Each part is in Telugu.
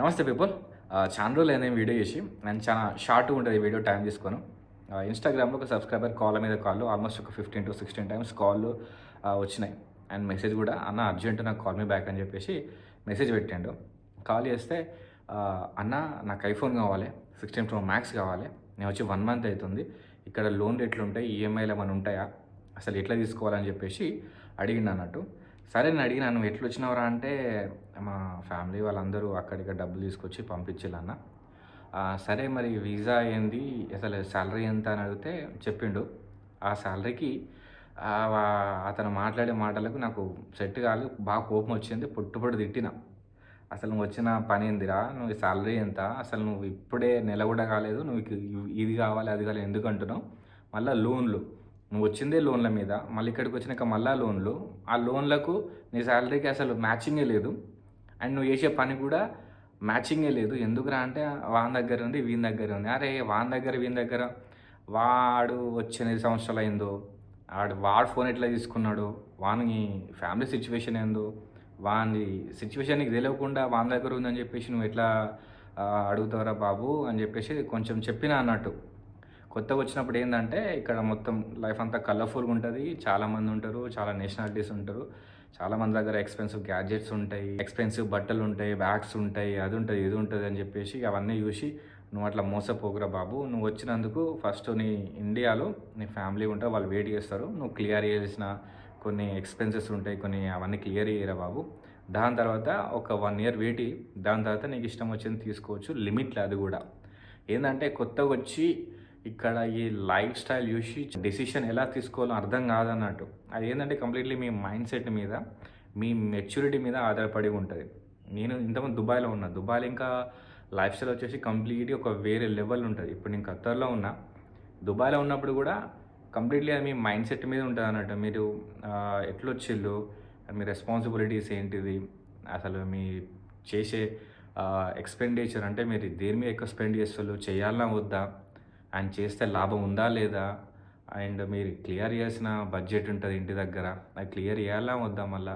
నమస్తే పీపుల్. చాలా రోజులు అయింది వీడియో చేసి. నేను చాలా షార్ట్గా ఉంటుంది వీడియో టైం తీసుకొని. ఇన్స్టాగ్రామ్లో ఒక సబ్స్క్రైబర్ కాల్ మీద కాల్ ఆల్మోస్ట్ ఒక fifteen to sixteen times call వచ్చినాయి. అండ్ మెసేజ్ కూడా అన్న అర్జెంట్ నాకు కాల్ మీ బ్యాక్ అని చెప్పేసి మెసేజ్ పెట్టాడు. కాల్ చేస్తే అన్న నాకు ఐఫోన్ కావాలి సిక్స్టీన్ ప్రో మ్యాక్స్ కావాలి నేను వచ్చి వన్ మంత్ అవుతుంది. ఇక్కడ లోన్ రేట్లు ఉంటాయి ఈఎంఐలు ఏమైనా ఉంటాయా? అసలు ఎట్లా తీసుకోవాలని చెప్పేసి అడిగిండు అన్నట్టు. సరే నేను అడిగినాను ఎట్లా వచ్చినవరా అంటే మా ఫ్యామిలీ వాళ్ళందరూ అక్కడికి డబ్బులు తీసుకొచ్చి పంపించాలన్న సరే మరి వీసా ఏంది? అసలు శాలరీ ఎంత? అని అడిగితే చెప్పిండు. ఆ శాలరీకి అతను మాట్లాడే మాటలకు నాకు సెట్ కాదు బాగా కోపం వచ్చింది పొట్టుపొట్టు తిట్టిన. అసలు నువ్వు వచ్చిన పని ఏందిరా? నువ్వు శాలరీ ఎంత? అసలు నువ్వు ఇప్పుడే నెల కూడా కాలేదు. నువ్వు ఇది కావాలి అది కావాలి ఎందుకు అంటున్నావు? మళ్ళీ లోన్లు. నువ్వు వచ్చిందే లోన్ల మీద మళ్ళీ ఇక్కడికి వచ్చినాక మళ్ళీ లోన్లు. ఆ లోన్లకు నీ శాలరీకి అసలు మ్యాచింగే లేదు. అండ్ నువ్వు చేసే పని కూడా మ్యాచింగే లేదు. ఎందుకురా అంటే వాని దగ్గర ఉంది వీని దగ్గర ఉంది. అరే వాన్ దగ్గర వీని దగ్గర. వాడు వచ్చి ఎనిమిది సంవత్సరాలు అయిందో వాడు వాడు ఫోన్ ఎట్లా తీసుకున్నాడు వాని ఫ్యామిలీ సిచ్యువేషన్ ఏందో వాని సిచ్యువేషన్ నీకు తెలియకుండా వాని దగ్గర ఉందని చెప్పేసి నువ్వు ఎట్లా ఆ, అడుగుతావురా బాబు అని చెప్పేసి కొంచెం చెప్పిన అన్నట్టు. కొత్తగా వచ్చినప్పుడు ఏంటంటే ఇక్కడ మొత్తం లైఫ్ అంతా కలర్ఫుల్గా ఉంటుంది. చాలామంది ఉంటారు చాలా నేషనాలిటీస్ ఉంటారు. చాలా మంది దగ్గర ఎక్స్పెన్సివ్ గ్యాడ్జెట్స్ ఉంటాయి ఎక్స్పెన్సివ్ బట్టలు ఉంటాయి బ్యాగ్స్ ఉంటాయి అది ఉంటుంది ఇది ఉంటుంది అని చెప్పేసి అవన్నీ చూసి నువ్వు అట్లా మోసపోకురా బాబు. నువ్వు వచ్చినందుకు ఫస్ట్ నీ ఇండియాలో నీ ఫ్యామిలీ ఉంటారు వాళ్ళు వెయిట్ చేస్తారు. నువ్వు క్లియర్ చేసిన కొన్ని ఎక్స్పెన్సెస్ ఉంటాయి కొన్ని అవన్నీ క్లియర్ చేయరా బాబు. దాని తర్వాత ఒక వన్ ఇయర్ వెయిట్ దాని తర్వాత నీకు ఇష్టం వచ్చింది తీసుకోవచ్చు. లిమిట్లో అది కూడా. ఏంటంటే కొత్తగా వచ్చి ఇక్కడ ఈ లైఫ్ స్టైల్ చూసి డెసిషన్ ఎలా తీసుకోవాలో అర్థం కాదన్నట్టు. అది ఏంటంటే కంప్లీట్లీ మీ మైండ్ సెట్ మీద మీ మెచ్యూరిటీ మీద ఆధారపడి ఉంటుంది. నేను ఇంతకుముందు దుబాయ్లో ఉన్నా. దుబాయ్లో ఇంకా లైఫ్ స్టైల్ వచ్చేసి కంప్లీట్గా ఒక వేరే లెవెల్ ఉంటుంది. ఇప్పుడు నేను ఖత్తర్లో ఉన్నా. దుబాయ్లో ఉన్నప్పుడు కూడా కంప్లీట్లీ అది మీ మైండ్ సెట్ మీద ఉంటుంది అన్నట్టు. మీరు ఆ, మీ రెస్పాన్సిబిలిటీస్ ఏంటిది? అసలు మీ చేసే ఎక్స్పెండిచర్ అంటే మీరు దేని మీద ఎక్కువ స్పెండ్ చేస్తారు చేయాలన్నా వద్దా? అండ్ చేస్తే లాభం ఉందా లేదా? అండ్ మీరు క్లియర్ చేసిన బడ్జెట్ ఉంటుంది ఇంటి దగ్గర. అది క్లియర్ చేయాలా వద్దా మళ్ళీ?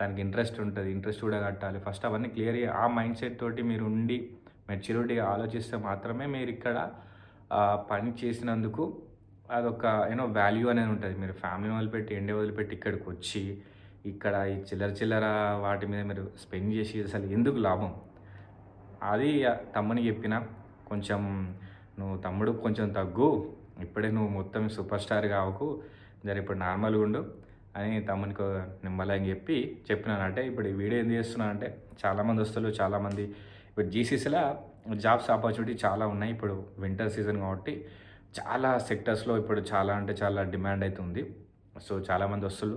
దానికి ఇంట్రెస్ట్ ఉంటుంది ఇంట్రెస్ట్ కూడా కట్టాలి ఫస్ట్ అవన్నీ క్లియర్ ఆ మైండ్ సెట్ తోటి మీరు ఉండి మెచ్యూరిటీగా ఆలోచిస్తే మాత్రమే మీరు ఇక్కడ పని చేసినందుకు అదొక యూనో వాల్యూ అనేది ఉంటుంది. మీరు ఫ్యామిలీని వదిలిపెట్టి ఎండే వదిలిపెట్టి ఇక్కడికి వచ్చి ఇక్కడ ఈ చిల్లర చిల్లర వాటి మీద మీరు స్పెండ్ చేసి అసలు ఎందుకు లాభం? అది తమ్ముని చెప్పిన. కొంచెం నువ్వు తమ్ముడు కొంచెం తగ్గు. ఇప్పుడే నువ్వు మొత్తం సూపర్ స్టార్ కావకు. జర ఇప్పుడు నార్మల్గా ఉండు అని తమ్మునికి నిమ్మలని చెప్పి చెప్పినాను. అంటే ఇప్పుడు ఈ వీడియో ఏం చేస్తున్నా అంటే చాలామంది వస్తారు చాలామంది ఇప్పుడు జీసీసీలో జాబ్స్ ఆపర్చునిటీ చాలా ఉన్నాయి. ఇప్పుడు వింటర్ సీజన్ కాబట్టి చాలా సెక్టర్స్లో ఇప్పుడు చాలా అంటే చాలా డిమాండ్ అవుతుంది సో చాలామంది వస్తులు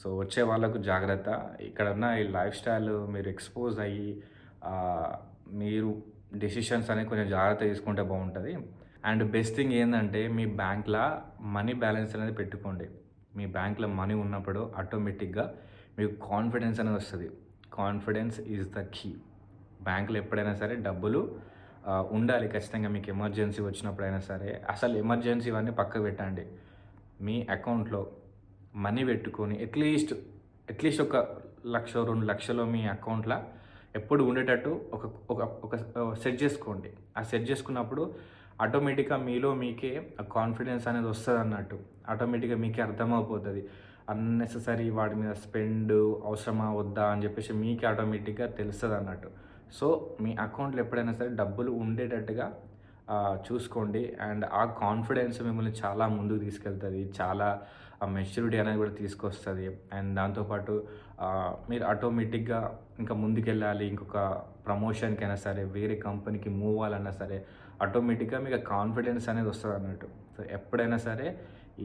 సో వచ్చే వాళ్ళకు జాగ్రత్త. ఇక్కడన్న ఈ లైఫ్ స్టైల్ మీరు ఎక్స్పోజ్ అయ్యి మీరు డెసిషన్స్ అనేవి కొంచెం జాగ్రత్త తీసుకుంటే బాగుంటుంది. అండ్ బెస్ట్ థింగ్ ఏంటంటే మీ బ్యాంక్లో మనీ బ్యాలెన్స్ అనేది పెట్టుకోండి. మీ బ్యాంక్లో మనీ ఉన్నప్పుడు ఆటోమేటిక్గా మీకు కాన్ఫిడెన్స్ అనేది వస్తుంది. కాన్ఫిడెన్స్ ఈజ్ ద కీ బ్యాంకులో ఎప్పుడైనా సరే డబ్బులు ఉండాలి ఖచ్చితంగా మీకు ఎమర్జెన్సీ వచ్చినప్పుడైనా సరే. అసలు ఎమర్జెన్సీ ఇవన్నీ పక్కకు పెట్టండి. మీ అకౌంట్లో మనీ పెట్టుకొని అట్లీస్ట్ అట్లీస్ట్ ఒక లక్ష రెండు లక్షలు మీ అకౌంట్లో ఎప్పుడు ఉండేటట్టు ఒక ఒక ఒక సెట్ చేసుకోండి. ఆ సెట్ చేసుకున్నప్పుడు ఆటోమేటిక్గా మీలో మీకే కాన్ఫిడెన్స్ అనేది వస్తుంది అన్నట్టు. ఆటోమేటిక్గా మీకే అర్థమైపోతుంది అన్నెసెసరీ వాటి మీద స్పెండ్ అవసరమా వద్దా అని చెప్పేసి మీకే ఆటోమేటిక్గా తెలుస్తుంది అన్నట్టు. సో మీ అకౌంట్లో ఎప్పుడైనా సరే డబ్బులు ఉండేటట్టుగా చూసుకోండి. అండ్ ఆ కాన్ఫిడెన్స్ మిమ్మల్ని చాలా ముందుకు తీసుకెళ్తుంది. చాలా మెచ్యూరిటీ అనేది కూడా తీసుకొస్తుంది. అండ్ దాంతోపాటు మీరు ఆటోమేటిక్గా ఇంకా ముందుకెళ్ళాలి. ఇంకొక ప్రమోషన్కి అయినా సరే వేరే కంపెనీకి మూవ్ అవ్వాలన్నా సరే ఆటోమేటిక్గా మీకు కాన్ఫిడెన్స్ అనేది వస్తుంది అన్నట్టు. సో ఎప్పుడైనా సరే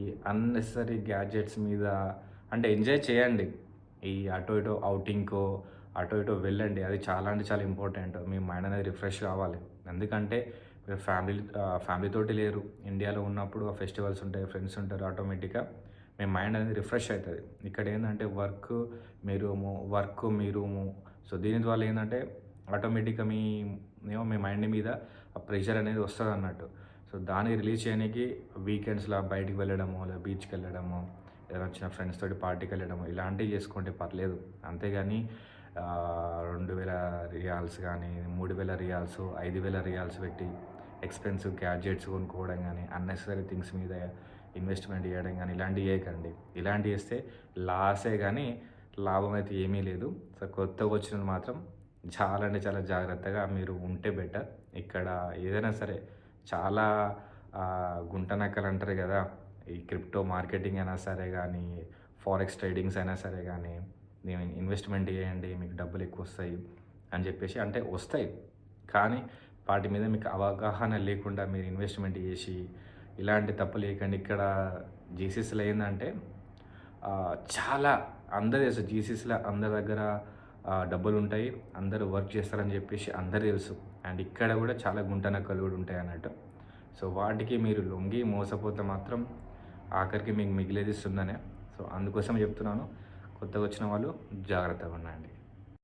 ఈ అన్నెసరీ గ్యాడ్జెట్స్ మీద అంటే ఎంజాయ్ చేయండి. ఈ అటో ఇటో అవుటింగ్కో అటో ఇటో వెళ్ళండి. అది చాలా అంటే చాలా ఇంపార్టెంట్. మీ మైండ్ అనేది రిఫ్రెష్ కావాలి. ఎందుకంటే మీరు ఫ్యామిలీ ఫ్యామిలీతోటి లేరు. ఇండియాలో ఉన్నప్పుడు ఆ ఫెస్టివల్స్ ఉంటాయి ఫ్రెండ్స్ ఉంటారు ఆటోమేటిక్గా. మీ మైండ్ అనేది రిఫ్రెష్ అవుతుంది. ఇక్కడ ఏంటంటే వర్క్ మీ రూము వర్క్ మీ. రూము సో దీని ద్వారా ఏంటంటే ఆటోమేటిక్గా మీ ఏమో మీ మైండ్ మీద ఆ ప్రెషర్ అనేది వస్తుంది అన్నట్టు. సో దాన్ని రిలీజ్ చేయడానికి వీకెండ్స్లో బయటికి వెళ్ళడము లేదా బీచ్కి వెళ్ళడము ఏదైనా వచ్చిన ఫ్రెండ్స్ తోటి పార్టీకి వెళ్ళడము ఇలాంటివి చేసుకుంటే పర్లేదు. అంతేగాని రెండు వేల రియాల్స్ కానీ మూడు వేల రియాల్స్ ఐదు వేల రియాల్స్ పెట్టి ఎక్స్పెన్సివ్ గ్యాడ్జెట్స్ కొనుక్కోవడం కానీ అన్నెసరీ థింగ్స్ మీద ఇన్వెస్ట్మెంట్ చేయడం కానీ ఇలాంటివి చేయకండి. ఇలాంటివి చేస్తే లాసే కానీ లాభం అయితే ఏమీ లేదు. సో కొత్తగా వచ్చినది మాత్రం చాలా అంటే చాలా జాగ్రత్తగా మీరు ఉంటే బెటర్ ఇక్కడ ఏదైనా సరే చాలా గుంటనక్కలు అంటారు కదా ఈ క్రిప్టో మార్కెటింగ్ అయినా సరే కానీ ఫారెక్స్ ట్రేడింగ్స్ అయినా సరే కానీ నేను ఇన్వెస్ట్మెంట్ చేయండి మీకు డబ్బులు ఎక్కువ వస్తాయి అని చెప్పేసి అంటే వస్తాయి. కానీ వాటి మీద మీకు అవగాహన లేకుండా మీరు ఇన్వెస్ట్మెంట్ చేసి ఇలాంటి తప్పులు లేకండి. ఇక్కడ జీసీసీలో ఏంటంటే చాలా అందరు తెలుసు. జీసీసీలో అందరి దగ్గర డబ్బులు ఉంటాయి. అందరూ వర్క్ చేస్తారని చెప్పేసి అందరు తెలుసు. అండ్ ఇక్కడ కూడా చాలా గుంటనక్కలు కూడా ఉంటాయి అన్నట్టు. సో వాటికి మీరు లొంగి మోసపోతే మాత్రం ఆఖరికి మీకు మిగిలేది సున్ననే. సో అందుకోసం చెప్తున్నాను. కొత్తగా వచ్చిన వాళ్ళు జాగ్రత్తగా ఉండండి.